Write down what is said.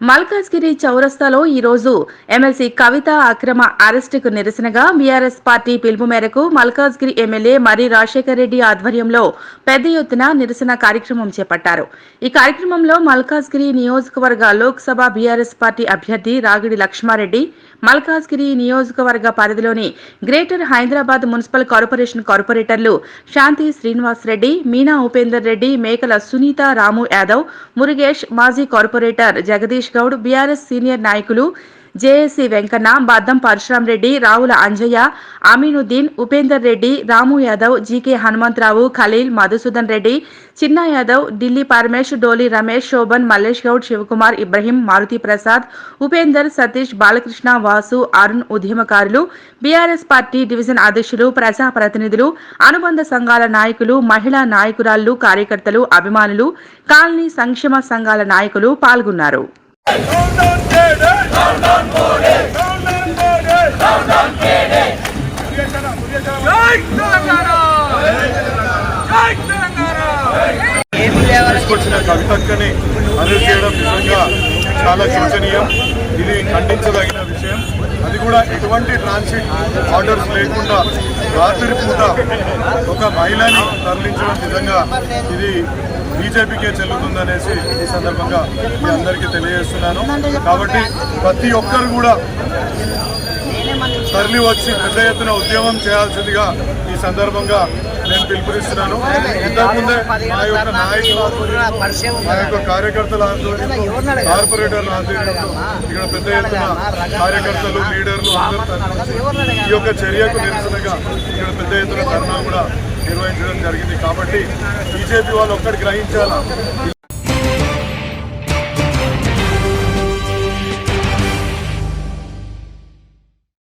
మల్కాజ్గిరి చౌరస్తాలో ఈ రోజు ఎమ్మెల్సీ కవిత అక్రమ అరెస్టుకు నిరసనగా బీఆర్ఎస్ పార్టీ పిలుపు మేరకు మల్కాజ్గిరి ఎమ్మెల్యే మరి రాజశేఖర్ రెడ్డి ఆధ్వర్యంలో పెద్ద ఎత్తున నిరసన కార్యక్రమం చేపట్టారు. ఈ కార్యక్రమంలో మల్కాజ్గిరి నియోజకవర్గ లోక్సభ బీఆర్ఎస్ పార్టీ అభ్యర్థి రాగిడి లక్ష్మారెడ్డి మల్కాజ్గిరి నియోజకవర్గ పరిధిలోని గ్రేటర్ హైదరాబాద్ మున్సిపల్ కార్పొరేషన్ కార్పొరేటర్లు శాంతి శ్రీనివాస్ రెడ్డి మీనా ఉపేందర్ రెడ్డి మేకల సునీత రాము యాదవ్ మురుగేష్ మాజీ corporator Jagadish Goud BRS senior నాయకులు జేఏసీ వెంకన్న బద్దం పరశురాం రెడ్డి రావుల అంజయ్య అమీనుద్దీన్ ఉపేందర్ రెడ్డి రాము యాదవ్ జీకే హనుమంతరావు ఖలీల్ మధుసూదన్ రెడ్డి చిన్న యాదవ్ ఢిల్లీ పరమేష్ డోలి రమేష్ శోభన్ మల్లేష్ గౌడ్ శివకుమార్ ఇబ్రహీం మారుతి ప్రసాద్ ఉపేందర్ సతీష్ బాలకృష్ణ వాసు అరుణ్ ఉద్యమకారులు బీఆర్ఎస్ పార్టీ డివిజన్ అధ్యక్షులు ప్రజా ప్రతినిధులు అనుబంధ సంఘాల నాయకులు మహిళా నాయకురాళ్ళు కార్యకర్తలు అభిమానులు కాలనీ సంక్షేమ సంఘాల నాయకులు పాల్గొన్నారు. తీసుకొచ్చిన కవితక్కని అరెస్ట్ చేయడం నిజంగా చాలా శోచనీయం ఇది ఖండించదగిన విషయం అది కూడా ఎటువంటి ట్రాన్సిట్ ఆర్డర్స్ లేకుండా రాత్రి పూట ఒక మహిళని తరలించడం నిజంగా ఇది బీజేపీకే చెల్లుతుందనేసి ఈ సందర్భంగా మీ అందరికీ తెలియజేస్తున్నాను. కాబట్టి ప్రతి ఒక్కరు కూడా తరలి వచ్చి పెద్ద ఎత్తున ఉద్యమం చేయాల్సిందిగా ఈ సందర్భంగా నేను పిలుపునిస్తున్నాను. ఇంతకుముందే మా యొక్క నాయకులు మా యొక్క కార్యకర్తల ఆధ్వర్యంలో కార్పొరేటర్ల ఆధ్వర్యంలో ఇక్కడ పెద్ద ఎత్తున కార్యకర్తలు లీడర్లు అందరూ ఈ యొక్క చర్యకు నిరసనగా ఇక్కడ పెద్ద ఎత్తున ధర్నా కూడా నిర్వహించడం జరిగింది. కాబట్టి బీజేపీ వాళ్ళు ఒక్కటి గ్రహించాలా?